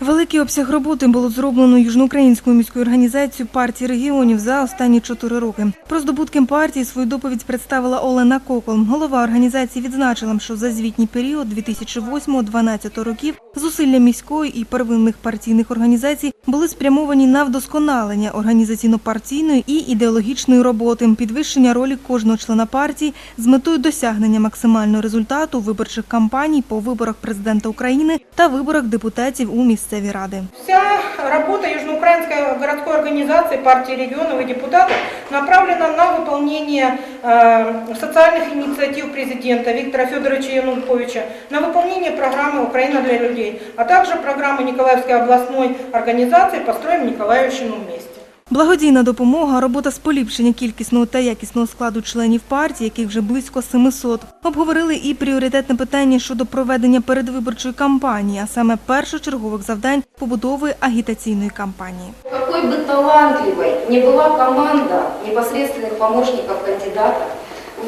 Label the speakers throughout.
Speaker 1: Великий обсяг роботи було зроблено южноукраїнською міською організацією партії регіонів за останні чотири роки. Про здобутки партії свою доповідь представила Олена Кокол. Голова організації відзначила, що за звітній період 2008-2012 років зусилля міської і первинних партійних організацій були спрямовані на вдосконалення організаційно-партійної і ідеологічної роботи, підвищення ролі кожного члена партії з метою досягнення максимального результату виборчих кампаній по виборах президента України та виборах депутатів у місцеві ради.
Speaker 2: Вся работа Южноукраинской городской организации партии регионов и депутатов направлена на выполнение э, социальных инициатив президента Виктора Федоровича Януковича, на выполнение программы «Украина для людей», а также программы Николаевской областной организации «Построим Николаевщину вместе».
Speaker 1: Благодійна допомога, робота з поліпшення кількісного та якісного складу членів партії, яких вже близько 700. Обговорили і пріоритетне питання щодо проведення передвиборчої кампанії, а саме першочергових завдань побудови агітаційної кампанії.
Speaker 3: Какой бы талантливой ни была команда непосредственных помощников кандидата,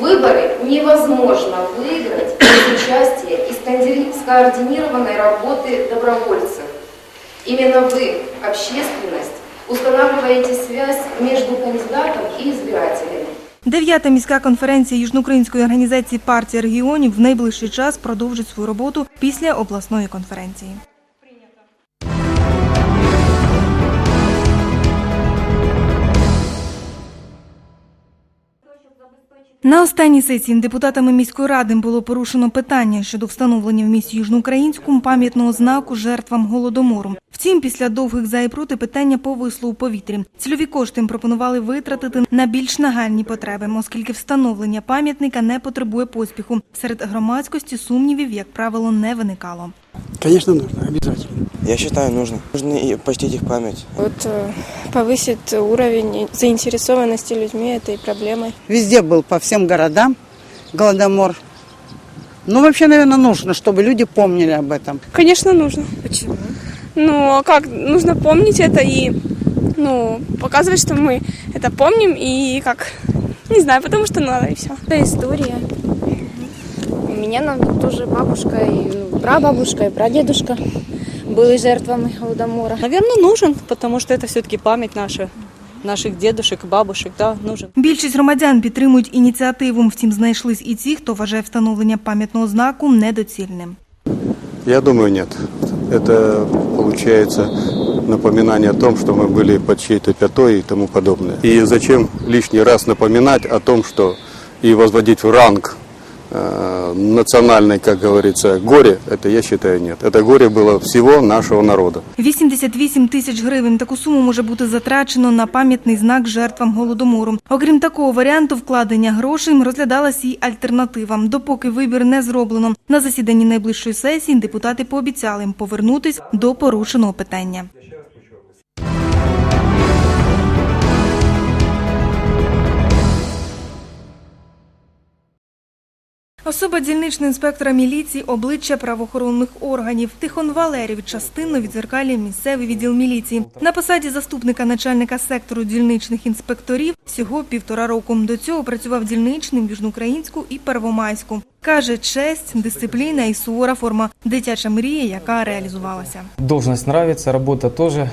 Speaker 3: выборы невозможно выиграть без участия и сконди- скоординированной работы добровольцев. Именно вы, общественность, устанавливаете связь между кандидатом и избирателями.
Speaker 1: Дев'ята міська конференція Южноукраїнської організації партії регіонів в найближчий час продовжить свою роботу після обласної конференції. На останній сесії депутатами міської ради було порушено питання щодо встановлення в місті Южноукраїнському пам'ятного знаку жертвам голодомору. Втім, після довгих за і проти питання повисло у повітрі. Цільові кошти пропонували витратити на більш нагальні потреби, оскільки встановлення пам'ятника не потребує поспіху. Серед громадськості сумнівів, як правило, не виникало.
Speaker 4: Конечно, нужно, обязательно.
Speaker 5: Я считаю, нужно. Нужно и почтить их память.
Speaker 6: Вот э, повысит уровень заинтересованности людьми этой проблемой.
Speaker 7: Везде был, по всем городам голодомор. Ну, вообще, наверное, нужно, чтобы люди помнили об этом.
Speaker 6: Конечно, нужно. Почему? Ну, а как? Нужно помнить это и ну, показывать, что мы это помним и как... Не знаю, потому что надо и все.
Speaker 8: Это история У меня нам тоже бабушка, и ну, прабабушка, и прадедушка были жертвами Голодомора.
Speaker 9: Наверное, нужен, потому что это все-таки память наша, наших дедушек, бабушек, да, нужен.
Speaker 1: Більшість громадян підтримують ініціативу. Втім, знайшлись і ті, хто вважає встановлення пам'ятного знаку недоцільним.
Speaker 10: Я думаю, нет. Это получается напоминание о том, что мы были под чьей-то пятой и тому подобное. И зачем лишний раз напоминать о том, что и возводить в ранг э, национальной, как говорится, горе, это я считаю нет. Это горе было всего нашего народа.
Speaker 1: 88 тисяч гривень. Таку суму може бути затрачено на пам'ятний знак жертвам голодомору. Окрім такого варіанту вкладення грошей розглядалась і альтернатива. Допоки вибір не зроблено. На засіданні найближчої сесії депутати пообіцяли їм повернутись до порушеного питання. Особа дільничного інспектора міліції обличчя правоохоронних органів Тихон Валерійович частинно відзеркалює місцевий відділ міліції. На посаді заступника начальника сектору дільничних інспекторів всього півтора року. До цього працював дільничним в Южноукраїнську і Первомайську. Каже, честь, дисципліна і сувора форма дитяча мрія, яка реалізувалася.
Speaker 11: Должность нравится, работа тоже.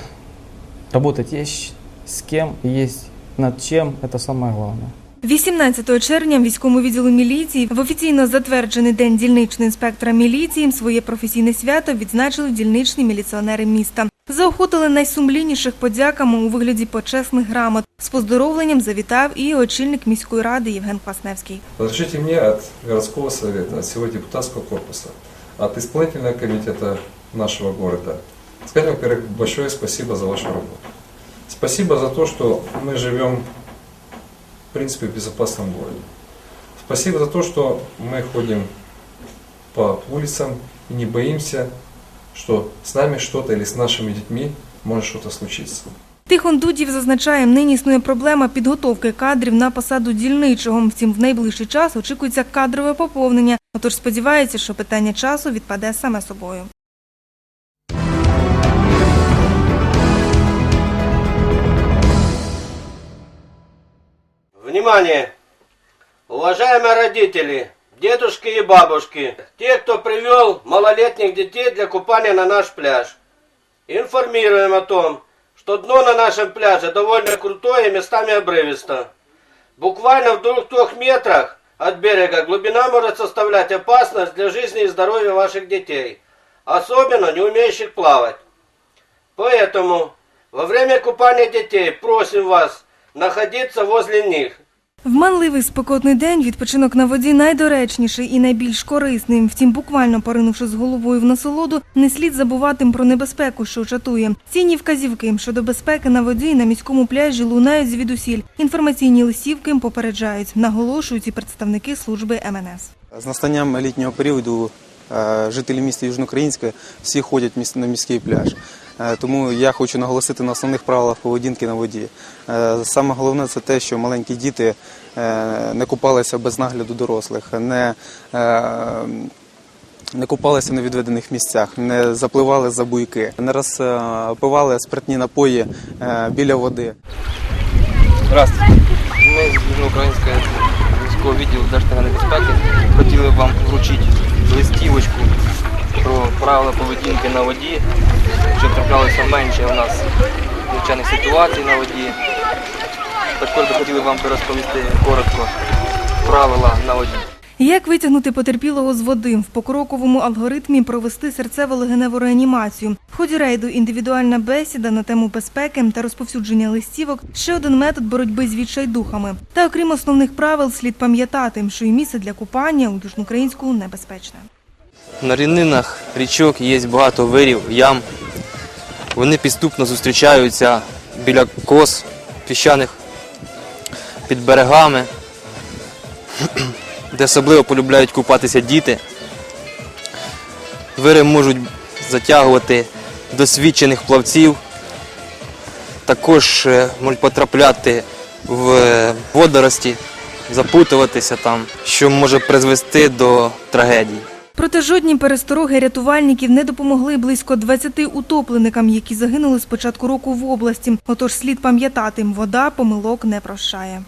Speaker 11: Работать есть с кем, есть над это самое главное.
Speaker 1: 18 червня військовому відділу міліції в офіційно затверджений день дільничного інспектора міліції своє професійне свято відзначили дільничні міліціонери міста. Заохотили найсумлінніших подяками у вигляді почесних грамот. З поздоровленням завітав і очільник міської ради Євген Квасневський.
Speaker 12: Разрешите мне от городского совета, от всего депутатского корпуса, от исполнительного комитета нашего города сказать, во-первых, спасибо за вашу работу. Спасибо за то, что мы живем, в принципе, в безопасном городе. Спасибо за то, что мы ходим по улицам и не боимся, что с нами что-то или с нашими детьми может что-то случиться.
Speaker 1: Тихон Дудів зазначає, нині існує проблема підготовки кадрів на посаду дільничого. Втім, в найближчий час очікується кадрове поповнення. Отож сподівається, що питання часу відпаде саме собою.
Speaker 13: Внимание! Уважаемые родители, дедушки и бабушки, те, кто привел малолетних детей для купания на наш пляж. Информируем о том, что дно на нашем пляже довольно крутое и местами обрывисто. Буквально в двух-трех метрах от берега глубина может составлять опасность для жизни и здоровья ваших детей, особенно не умеющих плавать. Поэтому во время купания детей просим вас находиться возле них,
Speaker 1: В манливий спекотний день відпочинок на воді найдоречніший і найбільш корисний. Втім, буквально поринувши з головою в насолоду, не слід забувати про небезпеку, що чатує. Цінні вказівки щодо безпеки на воді на міському пляжі лунають звідусіль. Інформаційні листівки попереджають, наголошують і представники служби МНС.
Speaker 11: З настанням літнього періоду е, жителі міста Южноукраїнське всі ходять на міський пляж. Е, Тому я хочу наголосити на основних правилах поведінки на воді. Е, Саме головне це те, що маленькі діти е, не купалися без нагляду дорослих, не, не купалися на відведених місцях, не запливали за буйки, не розпивали спиртні напої біля води.
Speaker 5: Здравствуйте. Ми з Южноукраїнського міського відділу Держтаганної безпеки хотіли вам вручити листівочку про правила поведінки на воді, траплялося менше у нас навчальних ситуацій на воді. Також би хотіли вам розповісти коротко правила на воді.
Speaker 1: Як витягнути потерпілого з води в покроковому алгоритмі провести серцево-легеневу реанімацію? В ході рейду індивідуальна бесіда на тему безпеки та розповсюдження листівок ще один метод боротьби з відчайдухами. Та окрім основних правил, слід пам'ятати, що і місце для купання у Южноукраїнську небезпечне.
Speaker 5: На рівнинах річок є багато вирів, ям. Вони підступно зустрічаються біля кос піщаних під берегами, де особливо полюбляють купатися діти. Вири можуть затягувати досвідчених плавців, також е, можуть потрапляти в водорості, запутуватися там, що може призвести до трагедії.
Speaker 1: Проте жодні перестороги рятувальників не допомогли близько 20 утопленикам, які загинули з початку року в області. Отож слід пам'ятати, вода помилок не прощає.